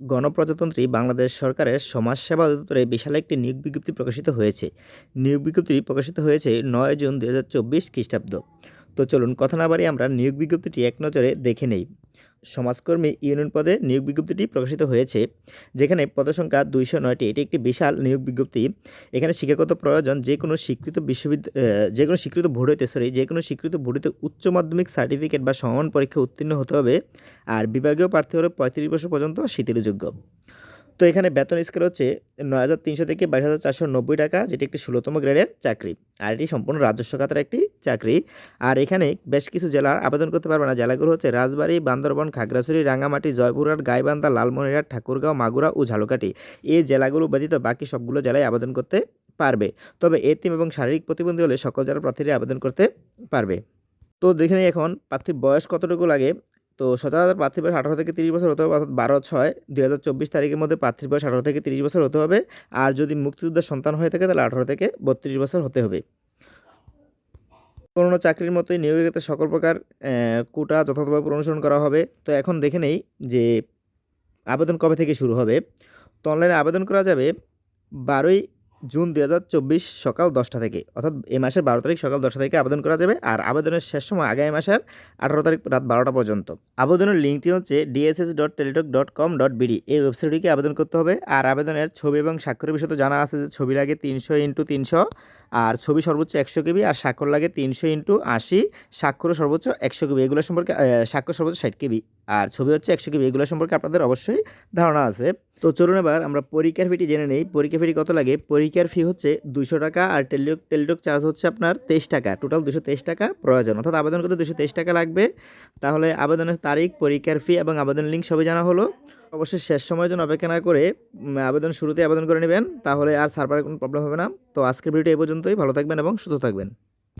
গণপ্রজাতন্ত্রী বাংলাদেশ সরকারের সমাজসেবা অধিদপ্তরে বিশাল একটি নিয়োগ বিজ্ঞপ্তি প্রকাশিত হয়েছে। নিয়োগ বিজ্ঞপ্তি প্রকাশিত হয়েছে নয় জুন দু হাজার চব্বিশ খ্রিস্টাব্দ। তো চলুন কথা না বাড়িয়ে আমরা নিয়োগ বিজ্ঞপ্তিটি এক নজরে দেখে নেই। সমাজকর্মী ইউনিয়ন পদে নিয়োগ বিজ্ঞপ্তিটি প্রকাশিত হয়েছে, যেখানে পদসংখ্যা দুইশো নয়টি। এটি একটি বিশাল নিয়োগ বিজ্ঞপ্তি। এখানে শিক্ষাগত প্রয়োজন যে কোনো স্বীকৃত বিশ্ববিদ্যালয় যে কোনো স্বীকৃত ভোট হইতে সরি যে কোনো স্বীকৃত ভোটিতে উচ্চ মাধ্যমিক সার্টিফিকেট বা সমান পরীক্ষা উত্তীর্ণ হতে হবে। আর বিভাগীয় প্রার্থী হলে পঁয়ত্রিশ বছর পর্যন্ত শীতেরযোগ্য তো এখানে বেতন স্কেল হচ্ছে নয় হাজার তিনশো থেকে বাইশ হাজার চারশো নব্বই টাকা, যেটি একটি ষোলোতম গ্রেডের চাকরি। আর এটি সম্পূর্ণ রাজস্ব খাতের একটি চাকরি। আর এখানে বেশ কিছু জেলার আবেদন করতে পারবে না। জেলাগুলো হচ্ছে রাজবাড়ী, বান্দরবন, খাগড়াছড়ি রাঙামাটি জয়পুরহাট, গাইবান্ধা, লালমনিরহাট, ঠাকুরগাঁও, মাগুরা ও ঝালকাঠি। এই জেলাগুলো ব্যতীত বাকি সবগুলো জেলায় আবেদন করতে পারবে। তবে এতিম এবং শারীরিক প্রতিবন্ধী হলে সকল জেলার প্রার্থীরা আবেদন করতে পারবে। তো দেখে এখন প্রার্থীর বয়স কতটুকু লাগে। তো সচরাচর প্রার্থীর বয়স আঠারো থেকে তিরিশ বছর হতে হবে, অর্থাৎ বারো ছয়, দুই হাজার চব্বিশ তারিখের মধ্যে প্রার্থীর বয়স আঠারো থেকে তিরিশ বছর হতে হবে। আর যদি মুক্তিযোদ্ধার সন্তান হয়ে থাকে, তাহলে আঠারো থেকে বত্রিশ বছর হতে হবে। কোনো চাকরির মতোই নিয়োগের ক্ষেত্রে সকল প্রকার কোটা যথাযথভাবে অনুসরণ করা হবে। তো এখন দেখে নেই যে আবেদন কবে থেকে শুরু হবে। তো অনলাইনে আবেদন করা যাবে বারোই জুন দু হাজার চব্বিশ সকাল দশটা থেকে, অর্থাৎ এই মাসের বারো তারিখ সকাল দশটা থেকে আবেদন করা যাবে, আর আবেদনের শেষ সময় আগামী মাসের আঠারো তারিখ রাত বারোটা পর্যন্ত। আবেদনের লিঙ্কটি হচ্ছে DSS dot Teletalk dot com dot BD এই ওয়েবসাইটটিকে আবেদন করতে হবে, আর আবেদনের ছবি এবং স্বাক্ষরের বিষয়ে তো জানা আছে যে ছবি লাগে তিনশো ইন্টু তিনশো আর ছবি সর্বোচ্চ একশো কেবি আর স্বাক্ষর লাগে তিনশো ইন্টু আশি, স্বাক্ষরও সর্বোচ্চ একশো কেবি। এগুলো সম্পর্কে স্বাক্ষর সর্বোচ্চ ষাট কেবি। আর ছবি হচ্ছে একশো কেবি। এগুলো সম্পর্কে আপনাদের অবশ্যই ধারণা আছে। তো চলুন এবার আমরা পরীক্ষার ফিটি জেনে নেই। পরীক্ষা ফিটি কত লাগে? পরীক্ষার ফি হচ্ছে দুশো টাকা আর টেলিটক টেলিটক চার্জ হচ্ছে আপনার তেইশ টাকা। টোটাল দুশো তেইশ টাকা প্রয়োজন। অর্থাৎ আবেদন করতে দুশো তেইশ টাকা লাগবে। তাহলে আবেদনের তারিখ, পরীক্ষার ফি এবং আবেদন লিঙ্ক সবই জানা হলো। অবশ্যই শেষ সময়ের জন্য অপেক্ষা না করে আবেদন শুরুতে আবেদন করে নেবেন, তাহলে আর সার্ভারের কোনো প্রবলেম হবে না। তো আজকের ভিডিওটি এই পর্যন্তই। ভালো থাকবেন এবং সুস্থ থাকবেন।